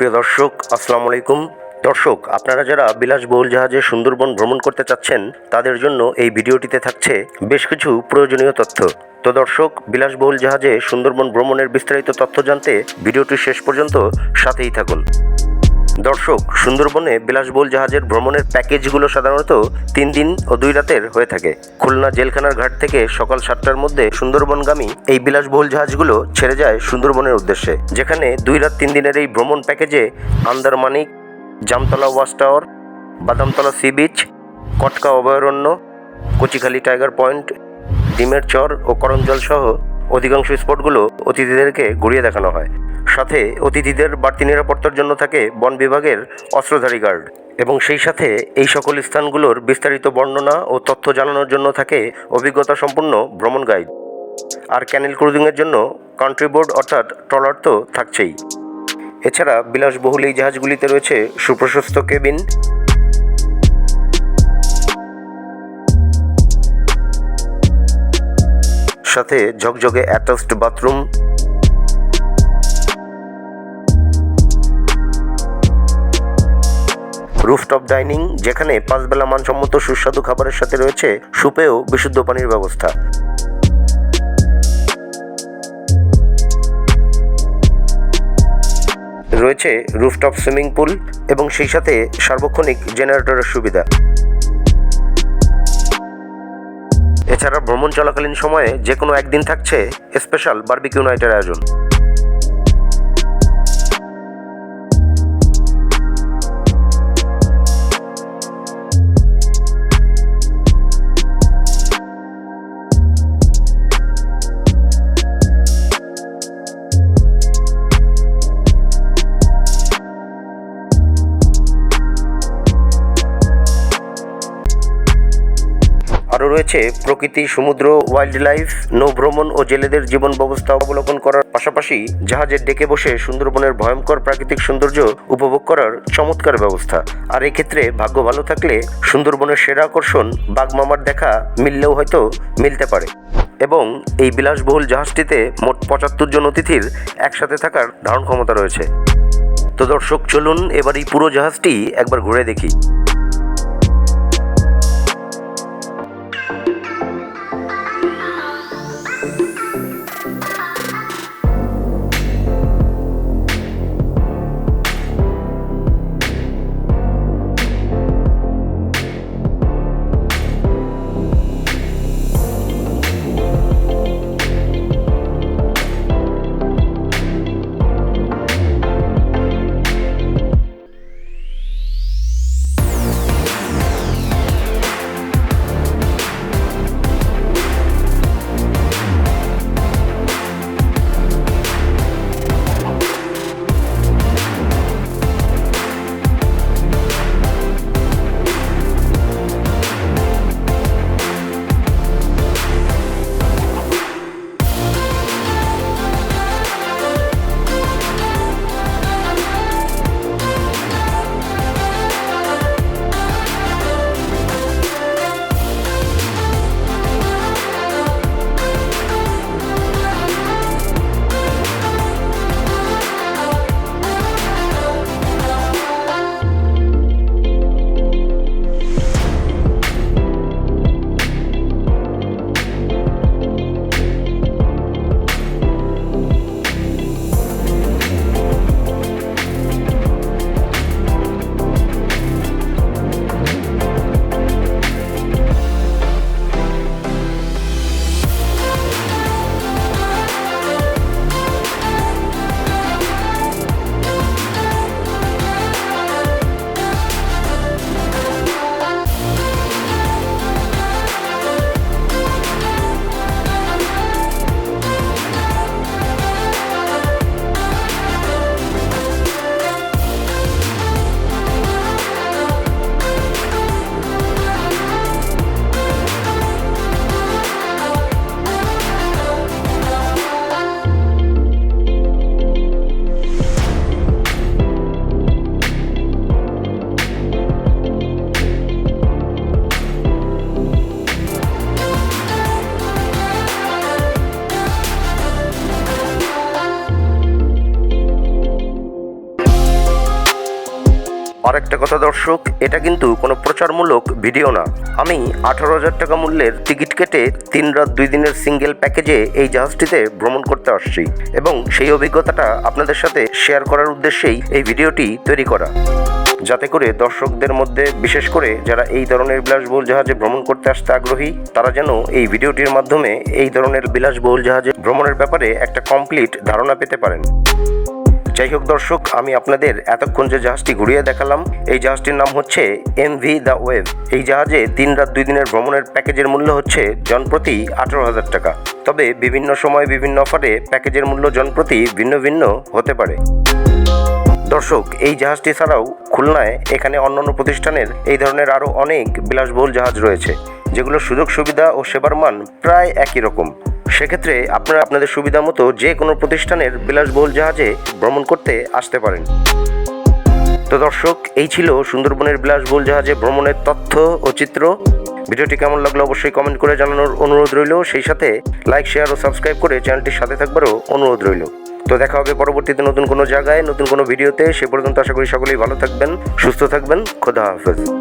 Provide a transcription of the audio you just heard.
সুপ্রিয় দর্শক, আসসালামু আলাইকুম। দর্শক, আপনারা যারা বিলাসবহুল জাহাজে সুন্দরবন ভ্রমণ করতে চাচ্ছেন, তাদের জন্য এই ভিডিওটিতে থাকছে বেশ কিছু প্রয়োজনীয় তথ্য। তো দর্শক, বিলাসবহুল জাহাজে সুন্দরবন ভ্রমণের বিস্তারিত তথ্য জানতে ভিডিওটি শেষ পর্যন্ত সাথেই থাকুন। দর্শক, সুন্দরবনে বিলাসবহুল জাহাজের ভ্রমণের প্যাকেজগুলো সাধারণত তিন দিন ও দুই রাতের হয়ে থাকে। খুলনা জেলখানার ঘাট থেকে সকাল সাতটার মধ্যে সুন্দরবনগামী এই বিলাসবহুল জাহাজগুলো ছেড়ে যায় সুন্দরবনের উদ্দেশ্যে। যেখানে দুই রাত তিন দিনের এই ভ্রমণ প্যাকেজে Andharmanik, Jamtola watch tower, Badamtola sea beach, Katka অভয়ারণ্য, কচিখালি টাইগার পয়েন্ট, ডিমের চর ও করঞ্জল সহ অধিকাংশ স্পটগুলো অতিথিদেরকে ঘুরিয়ে দেখানো হয়। সাথে অতিথিদের বাড়তি নিরাপত্তার জন্য থাকে বন বিভাগের অস্ত্রধারী গার্ড। এবং সেই সাথে এই সকল স্থানগুলোর বিস্তারিত বর্ণনা ও তথ্য জানানোর জন্য থাকে অভিজ্ঞতা সম্পন্ন ভ্রমণ গাইড। আর ক্যানেল ক্রুজিংয়ের জন্য কান্ট্রি বোর্ড অর্থাৎ ট্রলার তো থাকছেই। এছাড়া বিলাসবহুল এই জাহাজগুলিতে রয়েছে সুপ্রশস্ত কেবিন। সাথে ঝকঝকে অ্যাটাচড বাথরুম। রুফটপ ডাইনিং, যেখানে পাঁচবেলা মানসম্মত সুস্বাদু খাবারের সাথে রয়েছে সুপেয় বিশুদ্ধ পানির ব্যবস্থা। রয়েছে রুফটপ সুইমিং পুল এবং সেই সাথে সার্বক্ষণিক জেনারেটরের সুবিধা। এছাড়া ভ্রমণ চলাকালীন সময়ে যে কোনো একদিন থাকছে স্পেশাল বার্বিকিউ নাইটের আয়োজন। রয়েছে প্রকৃতি, সমুদ্র ওয়াইল্ড লাইফ নৌ ভ্রমণ ও জেলেদের জীবন ব্যবস্থা অবলোকন করার পাশাপাশি জাহাজের ডেকে বসে সুন্দরবনের ভয়ঙ্কর প্রাকৃতিক সৌন্দর্য উপভোগ করার চমৎকার ব্যবস্থা। আর এক্ষেত্রে ভাগ্য ভালো থাকলে সুন্দরবনের সেরা আকর্ষণ বাঘমামার দেখা মিললেও হয়তো মিলতে পারে। এবং এই বিলাসবহুল জাহাজটিতে মোট পঁচাত্তর জন অতিথির একসাথে থাকার ধারণ ক্ষমতা রয়েছে। তো দর্শক, চলুন এবার এই পুরো জাহাজটি একবার ঘুরে দেখি। আরেকটা কথা, দর্শক, এটা কিন্তু কোনো প্রচারমূলক ভিডিও না। আমি আঠারো হাজার টাকা মূল্যের টিকিট কেটে তিন রাত দুই দিনের সিঙ্গেল প্যাকেজে এই জাহাজটিতে ভ্রমণ করতে আসছি এবং সেই অভিজ্ঞতাটা আপনাদের সাথে শেয়ার করার উদ্দেশ্যেই এই ভিডিওটি তৈরি করা। যাতে করে দর্শকদের মধ্যে, বিশেষ করে যারা এই ধরনের বিলাসবহুল জাহাজে ভ্রমণ করতে আসতে আগ্রহী, তারা যেন এই ভিডিওটির মাধ্যমে এই ধরনের বিলাসবহুল জাহাজে ভ্রমণের ব্যাপারে একটা কমপ্লিট ধারণা পেতে পারেন। যাই হোক দর্শক, আমি আপনাদের এতক্ষণ যে জাহাজটি ঘুরিয়ে দেখালাম, এই জাহাজটির নাম হচ্ছে এম ভি দ্য ওয়েভ। এই জাহাজে তিন রাত দুই দিনের ভ্রমণের প্যাকেজের মূল্য হচ্ছে জনপ্রতি আঠারো হাজার টাকা। তবে বিভিন্ন সময় বিভিন্ন অফারে প্যাকেজের মূল্য জনপ্রতি ভিন্ন ভিন্ন হতে পারে। দর্শক, এই জাহাজটি ছাড়াও খুলনায় এখানে অন্যান্য প্রতিষ্ঠানের এই ধরনের আরও অনেক বিলাসবহুল জাহাজ রয়েছে, যেগুলোর সুযোগ সুবিধা ও সেবার মান প্রায় একই রকম। সেক্ষেত্রে আপনারা আপনাদের সুবিধা মতো যে কোনো প্রতিষ্ঠানের বিলাসবহুল জাহাজে ভ্রমণ করতে আসতে পারেন। তো দর্শক, এই ছিল সুন্দরবনের বিলাসবহুল জাহাজে ভ্রমণের তথ্য ও চিত্র। ভিডিওটি কেমন লাগল অবশ্যই কমেন্ট করে জানানোর অনুরোধ রইল। সেই সাথে লাইক শেয়ার ও সাবস্ক্রাইব করে চ্যানেলটির সাথে থাকবারও অনুরোধ রইল। তো দেখা হবে পরবর্তীতে নতুন কোনো জায়গায়, নতুন কোনো ভিডিওতে। সে পর্যন্ত আশা করি সকলেই ভালো থাকবেন, সুস্থ থাকবেন। খোদা হাফেজ।